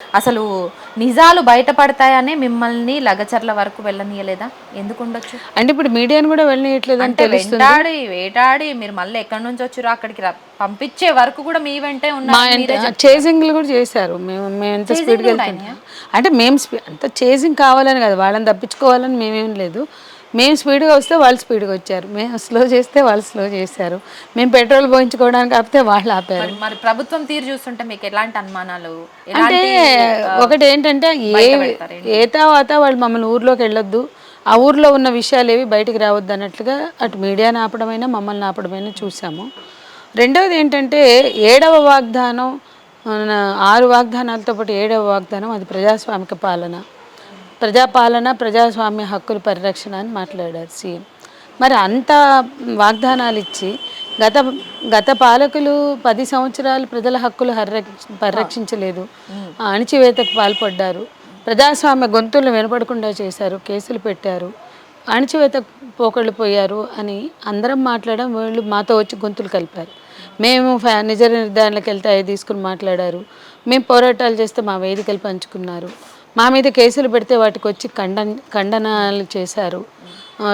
అసలు నిజాలు బయటపడతాయనే మిమ్మల్ని లగచర్ల వరకు వెళ్ళనీయలేదా? ఎందుకు ఉండొచ్చు? అంటే ఇప్పుడు మీడియాను కూడా వెళ్ళనీయట్లేదని అంటే వెంటాడి వేటాడి మీరు మళ్ళీ ఎక్కడి నుంచి వచ్చారో అక్కడికి రా- పంపించే వరకు కూడా మీ వెంటే ఉన్నారు చేసింగ్లు కూడా చేశారు. మేము మేము ఎంత స్పీడ్గా వెళ్తున్నాం అంటే మేము స్పీ అంత చేసింగ్ కావాలని కదా వాళ్ళని తప్పించుకోవాలని మేమేం లేదు. మేము స్పీడ్గా వస్తే వాళ్ళు స్పీడ్గా వచ్చారు. మేము స్లో చేస్తే వాళ్ళు స్లో చేశారు. మేము పెట్రోల్ పోయించుకోవడానికి ఆపితే వాళ్ళు ఆపారు. మరి ప్రభుత్వం తీరు చూస్తుంటే మీకు ఎలాంటి అనుమానాలు? అంటే ఒకటి ఏంటంటే ఏ ఏ తర్వాత వాళ్ళు మమ్మల్ని ఊర్లోకి వెళ్ళొద్దు. ఆ ఊర్లో ఉన్న విషయాలు ఏవి బయటికి రావద్దు అన్నట్లుగా అటు మీడియాని ఆపడమైనా మమ్మల్ని ఆపడమైనా చూసాము రెండవది ఏంటంటే ఏడవ వాగ్దానం ఆరు వాగ్దానాలతో పాటు ఏడవ వాగ్దానం అది ప్రజాస్వామిక పాలన. ప్రజాపాలన ప్రజాస్వామ్య హక్కుల పరిరక్షణ అని మాట్లాడారు సీఎం. మరి అంత వాగ్దానాలు ఇచ్చి గత గత పాలకులు పది సంవత్సరాలు ప్రజల హక్కులు పరిరక్షించలేదు. అణిచివేతకు పాల్పడ్డారు. ప్రజాస్వామ్య గొంతులు వినపడకుండా చేశారు కేసులు పెట్టారు అణిచివేత పోకళ్ళు పోయారు అని అందరం మాట్లాడడం వీళ్ళు మాతో వచ్చి గొంతులు కలిపారు. మేము ఫ్యా నిజ నిర్ధారణలకు వెళ్తే అవి తీసుకుని మాట్లాడారు. మేము పోరాటాలు చేస్తే మా వేదికలు పంచుకున్నారు. మా మీద కేసులు పెడితే వాటికి వచ్చి ఖండన ఖండనాలు చేశారు.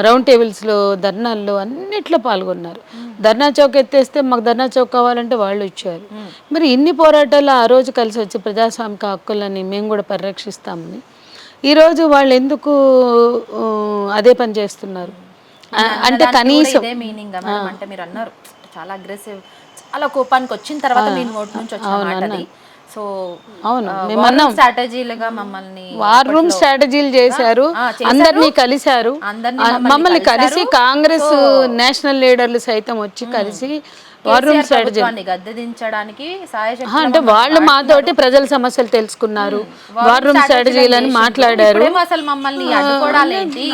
రౌండ్ టేబుల్స్లో ధర్నాల్లో అన్నిట్లో పాల్గొన్నారు. ధర్నా చౌక్ ఎత్తేస్తే మాకు ధర్నా చౌక్ కావాలంటే వాళ్ళు ఇచ్చారు. మరి ఇన్ని పోరాటాలు ఆ రోజు కలిసి వచ్చి ప్రజాస్వామిక హక్కులని మేము కూడా పరిరక్షిస్తామని. ఈరోజు వాళ్ళు ఎందుకు అదే పని చేస్తున్నారు? అంటే కనీసం ఇదే మీనింగ్ అంటే మీరు అన్నారు చాలా అగ్రెసివ్ చాలా కోపానికి వచ్చిన తర్వాత నుంచి వచ్చిన సో అవును, స్ట్రాటజీలుగా మమ్మల్ని వార్ రూమ్ స్ట్రాటజీలు చేశారు. అందరినీ కలిశారు. మమ్మల్ని కలిసి. కాంగ్రెస్ నేషనల్ లీడర్లు సైతం వచ్చి కలిసి వార్ రూమ్ స్ట్రాటజీ అంటే వాళ్ళు మాతోటి ప్రజల సమస్యలు తెలుసుకున్నారు. వార్ రూమ్ స్ట్రాటజీలని మాట్లాడారు. అసలు మమ్మల్ని అడ్డుకోవడాలేంటి?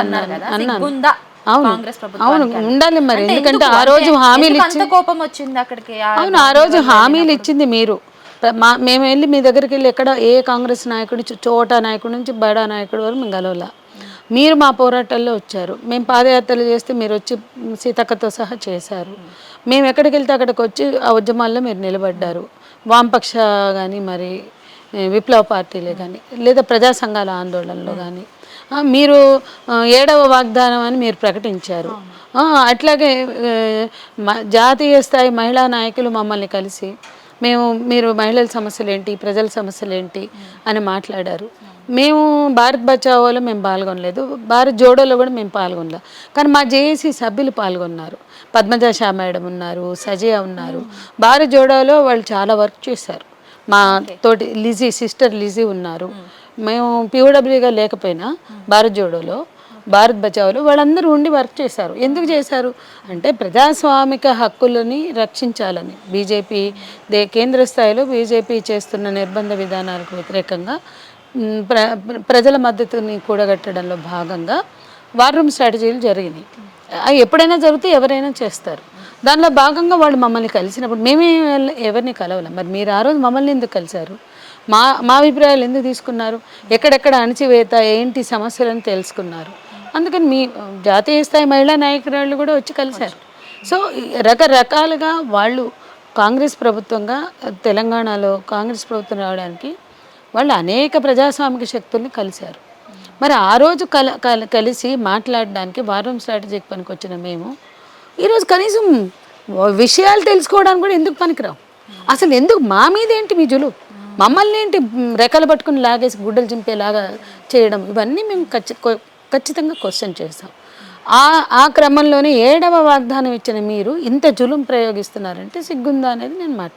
అన్నారు కదా? కాంగ్రెస్ అవును ఉండాలి మరి. ఎందుకంటే ఆ రోజు హామీలు అంత కోపం వచ్చింది అక్కడికి? అవును ఆ రోజు హామీలు ఇచ్చింది మీరు. మా మేము వెళ్ళి మీ దగ్గరికి వెళ్ళి ఎక్కడ ఏ కాంగ్రెస్ నాయకుడి చోటా నాయకుడి నుంచి బడా నాయకుడి వరకు మేము కలవలా. మీరు మా పోరాటాల్లో వచ్చారు. మేము పాదయాత్రలు చేస్తే మీరు వచ్చి సీతక్కతో సహా చేశారు. మేము ఎక్కడికి వెళ్తే అక్కడికి వచ్చి ఆ ఉద్యమాల్లో మీరు నిలబడ్డారు. వామపక్ష కానీ మరి విప్లవ పార్టీలే కానీ లేదా ప్రజా సంఘాల ఆందోళనలో కానీ మీరు ఏడవ వాగ్దానం అని మీరు ప్రకటించారు. అట్లాగే జాతీయ స్థాయి మహిళా నాయకులు మమ్మల్ని కలిసి మేము మీరు మహిళల సమస్యలు ఏంటి ప్రజల సమస్యలు ఏంటి అని మాట్లాడారు. మేము భారత్ బచావోలో మేము పాల్గొనలేదు. భారత్ జోడోలో కూడా మేము పాల్గొనలేదు కానీ మా జేఏసీ సభ్యులు పాల్గొన్నారు. పద్మజ షా మేడం ఉన్నారు సజయ ఉన్నారు. భారత్ జోడోలో వాళ్ళు చాలా వర్క్ చేశారు. మా తోటి లిజీ సిస్టర్ లిజీ ఉన్నారు. మేము. పీఓడబ్ల్యూగా లేకపోయినా భారత్ జోడోలో భారత్ బచావోలో వాళ్ళందరూ ఉండి వర్క్ చేశారు. ఎందుకు చేశారు? అంటే ప్రజాస్వామిక హక్కులని రక్షించాలని. బీజేపీ దే కేంద్ర స్థాయిలో బీజేపీ చేస్తున్న నిర్బంధ విధానాలకు వ్యతిరేకంగా ప్ర ప్ర- ప్రజల మద్దతుని కూడగట్టడంలో భాగంగా వార్ రూమ్ స్ట్రాటజీలు జరిగినాయి. అవి ఎప్పుడైనా జరిగితే ఎవరైనా చేస్తారు. దానిలో భాగంగా వాళ్ళు మమ్మల్ని కలిసినప్పుడు మేమే ఎవరిని కలవలేం. మరి మీరు ఆ రోజు మమ్మల్ని ఎందుకు కలిశారు? మా మా అభిప్రాయాలు ఎందుకు తీసుకున్నారు? ఎక్కడెక్కడ అణచివేత ఏంటి సమస్యలను తెలుసుకున్నారు. అందుకని మీ జాతీయ స్థాయి మహిళా నాయకురాళ్ళు కూడా వచ్చి కలిశారు. సో రకరకాలుగా వాళ్ళు కాంగ్రెస్ ప్రభుత్వంగా తెలంగాణలో కాంగ్రెస్ ప్రభుత్వం రావడానికి వాళ్ళు అనేక ప్రజాస్వామిక శక్తుల్ని కలిశారు. మరి ఆ రోజు కల కలిసి మాట్లాడడానికి వారం స్ట్రాటజీకి పనికొచ్చిన మేము ఈరోజు కనీసం విషయాలు తెలుసుకోవడానికి కూడా ఎందుకు పనికిరావు? అసలు ఎందుకు మా మీద ఏంటి మీ జులు? మమ్మల్ని ఏంటి రెక్కలు పట్టుకుని లాగేసి గుడ్డలు చింపేలాగా చేయడం? ఇవన్నీ మేము ఖచ్చితంగా క్వశ్చన్ చేస్తాం. ఆ ఆ క్రమంలోనే ఏడవ వాగ్దానం ఇచ్చిన మీరు ఇంత జులుం ప్రయోగిస్తున్నారంటే సిగ్గుందా అనేది నేను మాట్లాడుతున్నాను